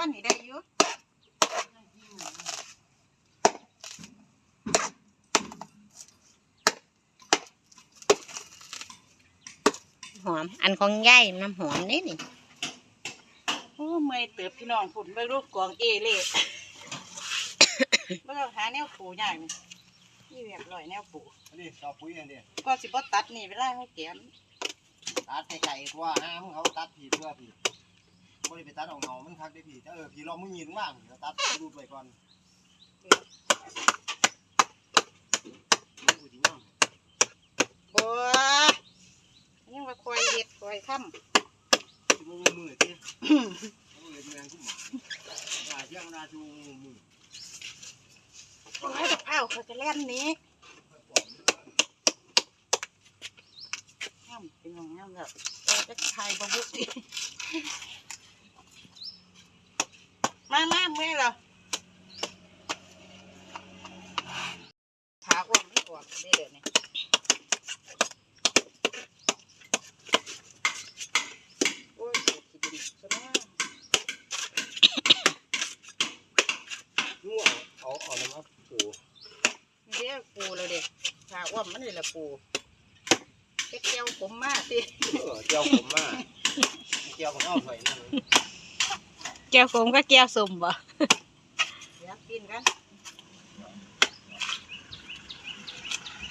อันนี้ได้อยู่หอม อันของย่ายน้ำหอมนี่นี่โอ้เมื่อยเติบพี่น้องฝุ่นไปรูปกองเอเล่บ่ต้องหาแนวปูยากนี่นี่เรียบร้อยแนวปูอันนี้เอาปุ๋ยอันนี้ก็สิบ่ตัดนี่เวลาเขาแกมตัดไก่ๆตัวห้ามเขาตัดผีเพื่อผี บ่ได้ไปตัดเอาเงามันคักได้ผีแต่เออผีเรามึงยินว่างผีเราตัดรูดไว้ก่อนกูสิย่อมบ่ยังว่าคอยเฮ็ดคอยทำสิบ่มือติเอาเลยแมงขึ้นมาว่าเที่ยงนาจูมือโอ้ยดอกอ้าวเขาจะแล่นหนี้งามเป็นของงามแล้วเออจะถ่ายบ่บุกดิ มามาเมื่อยแล้วขาอ้วนไม่ออกได้เดี๋ยวนี้โอ้ยเจ็บขี้ดินซะนะงัวเอาเอาน้ำมันปูนี่เรียกปูเลยเด็กขาอ้วนมันนี่แหละปูเจ๊กเจียวผมมากสิเออเจียวผมมาเจียวของเอาถอยนั่นแก้วผมก็แก้วสมบ่เดี๋ยวกินกัน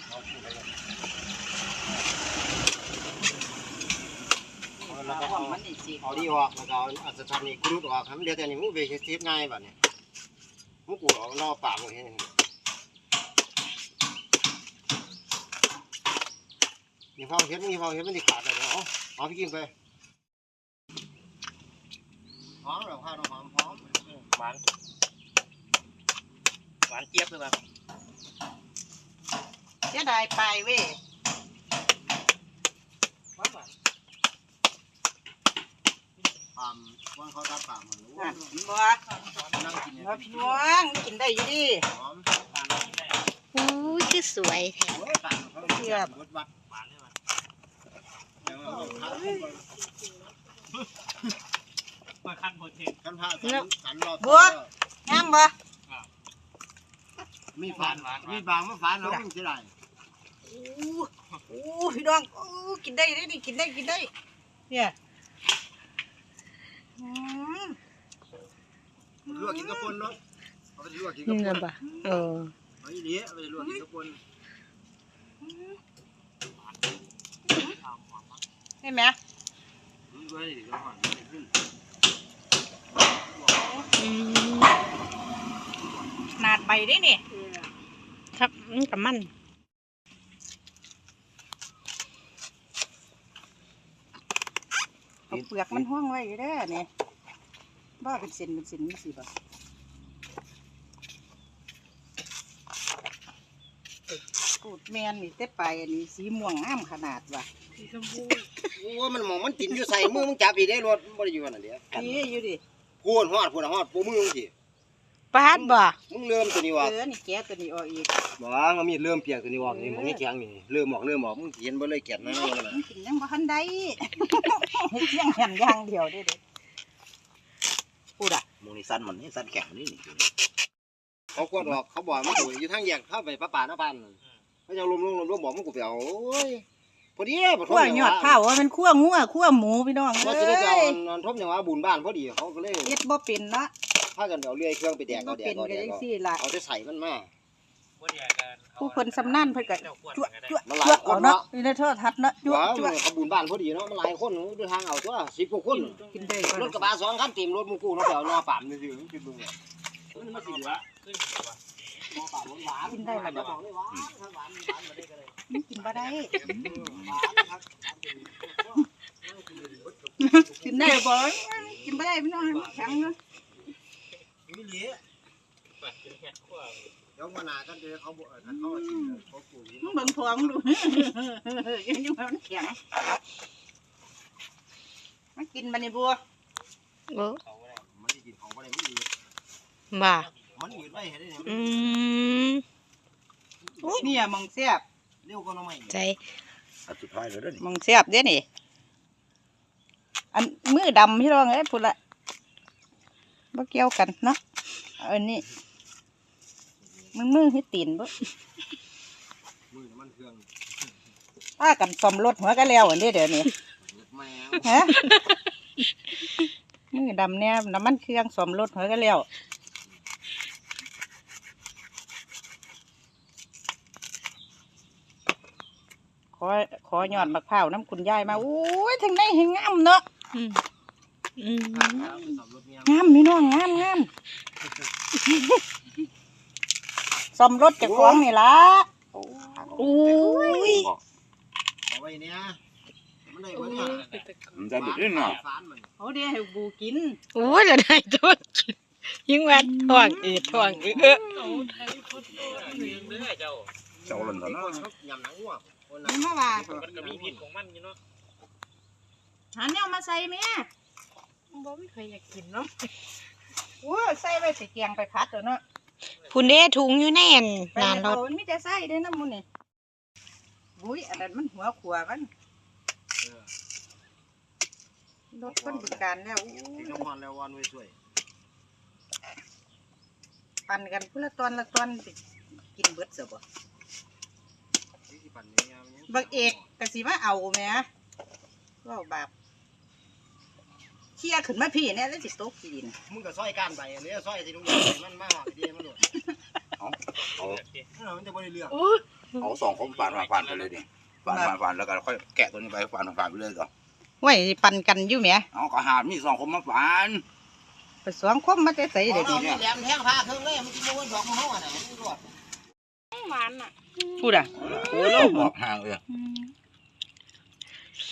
เอาปูไปเลยนี่ขาอ้วนมันนี่สิเอาดีออกแล้วก็เอาอัศจรรย์นี่กรุดออกครับเดี๋ยวแต่นี่มึงไปเฮ็ดเทปง่ายบัดนี้มึงกูเอานอปากมึงเห็นนี่ฟังเฮ็ดนี่ฟังเฮ็ดมันสิขาดเลยเอาเอาพี่กินไป หอมแล้วข้าวหอมหอมหวานหวานเจี๊ยบเลยป่ะเสียดายไปเว้ยหวานหวานปามว่างเขาตัดปามมันรู้อะบ่นั่งกินเนี่ยว่าพี่น้องกินได้อยู่ดิหอมปามกินได้อู้ยคือสวยแท้โอ้ยปามเขาเทียบรสวัดหวานเลยว่าเอา ข้าวมาขั้นโปรตีนกันผ้าสันรอบงามบ่มีฝานมีบางมาฝานเราไม่ใช่ไรอู้อู้พี่น้องอู้กินได้ได้ดิกินได้กินได้ เนี่ยอืมลวกกินกระปุนเนาะเอาไปลวกกินกนี่ระปุนะนบ่เออเอาอีนี้เอาไปลวกกินกระปุนเห็นไหมด้วยดิกระปุนขึ้น อืมขนาดใบได้นี่ครับมันกับมันเอาเปลือกมันห้องไว้อยู่เด้อนี่บ่เป็นเส้นเป็นเส้นนี่สิบ่กูดแมนนี่แต่ไปอันนี้สีม่วงงามขนาดว่ะโอ้มันมองมันติดอยู่ใส่มือมึงจับอีได้รถบ่ได้อยู่นั่นเดียวนี่อยู่ดิ พูนฮอดพูนฮอดปูมือมึงสิปาดบ่มึงเริ่มตัวนี้เอว่าอนี่แกะตัวนี้ออกอีกบ่มันมีเริ่มเปียกตัวนี้ออกนี่มึงนี่แข็งนี่เริ่มออกเริ่มออกมึงเห็นบ่เลยแก่นนะมันกินยังบ่ทันได้ เฮ็ดเสียงแหนอย่างเดียวเด้เด้พูดอะมึงนี่สั้นมันนี่สั้นแข็งนี่นี่เขากดออกเขาบอกมันอยู่ทางแยกเข้าไปป้าป่าหน้าบ้านเขาจะลมลงลมลงบอกมึงกูไปเอาโอ้ย พอดีบ่ทขั้วยอดข้าวว่ามันขั้วงัวขั้วหมูพี่น้องว่าเอ้จะได้ไปเอายนอนทบอย่างว่าบุญบ้านพอดีเขาก็เลยเฮ็ดบ่เป็นละพากันเอาเลื่อยเครื่องไปแดเฮ็กดบ่เอาแดเป็กนเอาก็แดกจังเอาซี่ล่ะเอาได้ใส่มันมาบ่ได้กันผู้เพิ่นสำนานเพิ่นก็เจ้าขวดจั่วกันได้จั่วมันหลายจั่วคเอานเนาะ เนาะนี่ในโทรทัศน์เนาะจั่วว้าวจั่วเขาบุญบ้านพอดีเนาะมันหลายคนด้วยทางเอาตัวสิบกว่าคน กินได้รถกระบะสองคันเต็มรถมึงกูเนาะเดี๋ยวนอป่ามนี่สิมันเป็นมึงเนี่ยมันมาสิเหลือขึ้นอยู่ว่ะนอป่ามหวานกินได้หรอบอกเลยหวานถ้าหวานหวานมาได้ก็เลยมัน กินบ่ได้หวานครับกินได้บ่กินบ่ได้พี่น้องมันแข็งเนาะมีเหลือปัดเป็นแค่ขวดเดี๋ยวมานากันเดี๋ยวเขาบอกเขาเขาชิมเขาปลูกมึงเบิ่งท้องดูยังอยู่มันแข็งมันกินบ่นี่บัวโอ้เขาก็ได้มันได้กินของอะไรไม่ดีบ่มันหยุดไว้เห็นได้เนี่ยอืมเนี่ยมองแซ่บ เร็วก็น้องไม่ใจอันสุดท้ายแล้วเด้อนี่มองแซ่บเด้นี่ อันมือดำพี่น้องเอ้ยพุ่นละบ่เกี่ยวกันเนาะเอาอันนี้มึงมือให้ตีนบ่มือน้ำมันเครื่องป้ากันซ่อมรถหัวกันแล้วอันนี้เดี๋ยวนี้แมงฮะ มือดำเนี่ยน้ำมันเครื่องซ่อมรถหัวกันแล้ว อขอยอดมะพร้าวน้ำคุณยายมาโอ้ยทางไหนเห็นงามเนาะอืมอืมข้างทางไปสอบรถเมียงามพี่น้องงามงามซ่อมรถเจากของนี่ล่ะโอ้ยเอาไว้เนี่ยมันได้บ่เนี่ยมันจะบิดด้วยเนาะฟานมันเขาเดี๋ยวให้บูกินโอ้ยเราได้ตัวกินยิ่งว่าท้องอืดท้องอืดเออเอาไทยพุทธเรื่องเด้อเจ้าเจ้าหล่นเถอะนี่เนาะค นชอบยำหนังวัวคนนั้นี่นมาว่ามันก็มีพิษของมันอยู่เนาะหาแนวมาใส่แม่บ่ไม่เคยอยากกินเนาะโอ้ยใส่ไว้สิเกียงไปพัดตัวเนาะคุณเด้ถุงอยู่แน่นไปนานรเอาถมันมีแต่ใส่เด้อน้ำมันนี่อุ้ยอันนั้นมันหัวขวากันรถคนบึงการแล้วอู้ที่น้องวันแล้ววันไว้ช่วยปั่นกันพุ่ละตอนละตอนสิกินเบิดเสียบ่ ที่สิปั่นเนี่ยมันยัง บักเอกกะสิมาเอาแหม่เว่าบาปเชี่ยขึ้นมาพี่เนี่ยแล้วสิตกขี้ดินมึงก็ซอยการไปอันนี้ซอยที่ลุงใหญ่มันมาหอดดีมันหลุดเอาเออมันจะบ่ได้เรื่องเอาสองคมฝานฝานฝานไปเลยดิฝานฝานฝานแล้วก็ค่อยแกะตัวนี้ไปฝานฝานไปเลยก่อนไว้ปั่นกันอยู่แหม่เอาก็หามีสองคมมาฝาน ไปสวงคมมาแต่ใส่เดี๋ยวเรานี้แหลมแทงผ้าเครื่องเลยมันกินมันดอกมันห้องอะนะมันรวด พูดอะโอ้ยบอกห่างเลย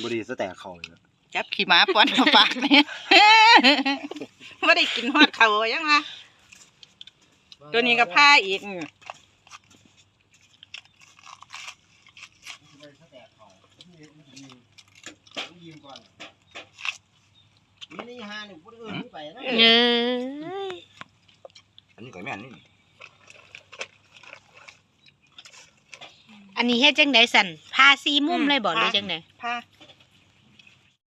บดีสแต็กเขาเลยจับขี่ม้าป้อนมาฝากเนี่ยไม่ได้กินฮอดเขายังไงตัวนี้ก็ผ้าอีกมันนี่ฮานี่พูดอื่นไปนะเอ้ยอันนี้ก็แม่นนี่ อันนี้เฮ็ดจังไดสั่นพาซีมุมเลยบ่หรือจังไดผ้า